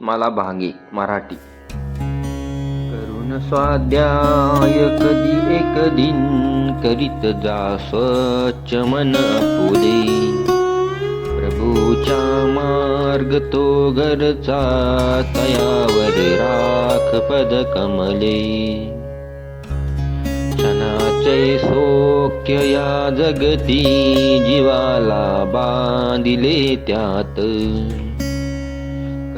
मला भांगे मराठी. करून स्वाध्याय कधी एक दिन करीत जा स्वच्छ मन फुले प्रभूच्या मार्ग तो घरचा तयावर राख पद कमले. क्षणाचे सौख्य या जगती जीवाला बांधिले त्यात.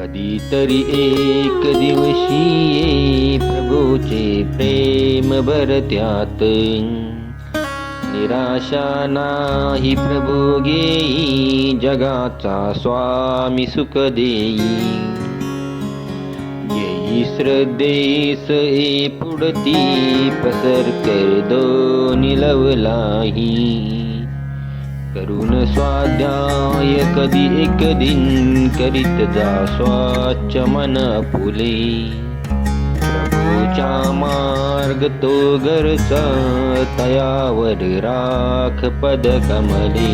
कधीतरी एक दिवशी ये प्रभूचे प्रेम भर त्यात. निराशा नाही प्रभू घेई जगाचा स्वामी सुख देई. येई श्रद्धेस ए पुढती पसर कर दोन लवलाही करून स्वाध्याय कधी एक दिन करीत जा स्वाच मन फुले. प्रभूचा मार्ग तो घरचा तयावर राख पद कमले.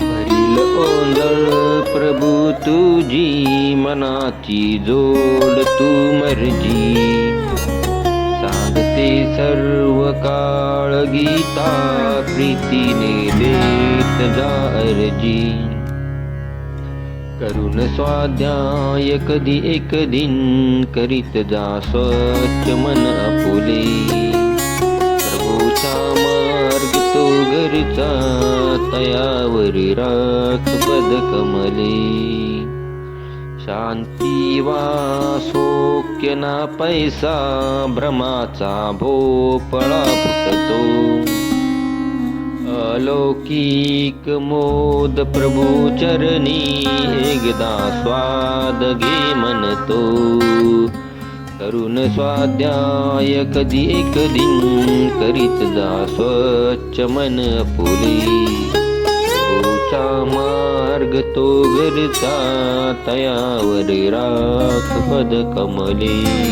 भरील ओंजळ प्रभू तुझी मनाची जोड तू मर्जी. सांगते सर्व काळ गीता प्रीतीने देत जा अर्जी। करून स्वाध्याय कधी एक दिन करीत जा स्वच्छ मन अपुले। प्रभूचा मार्ग तो घरचा तयावर राख पद कमले। शांती वा सोक्य ना पैसा भ्रमाचा भोपळा फुटतो. अलौकिक मोद प्रभू चरणी एकदा स्वाद घे म्हणतो. तरुण स्वाध्याय कधी एक दिन करीत जा स्वच्छ मन फुले. तो घरचा तयावर राख पद कमले.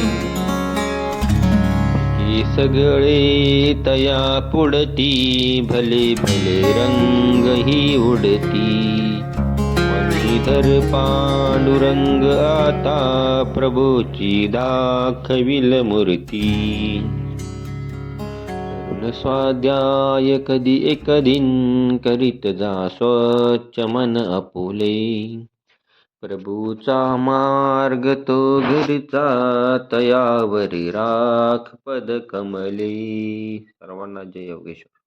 सगळे तया पुढती भले भले रंग ही उडती. मणिधर पांडुरंग आता प्रभूची दाखविल मूर्ती. स्वाध्याय कधी एक दिन करीत जा स्वच्छ मन अपुले. प्रभूचा मार्ग तो घरचा तयावरी राख पद कमले. सर्वांना जय योगेश्वर.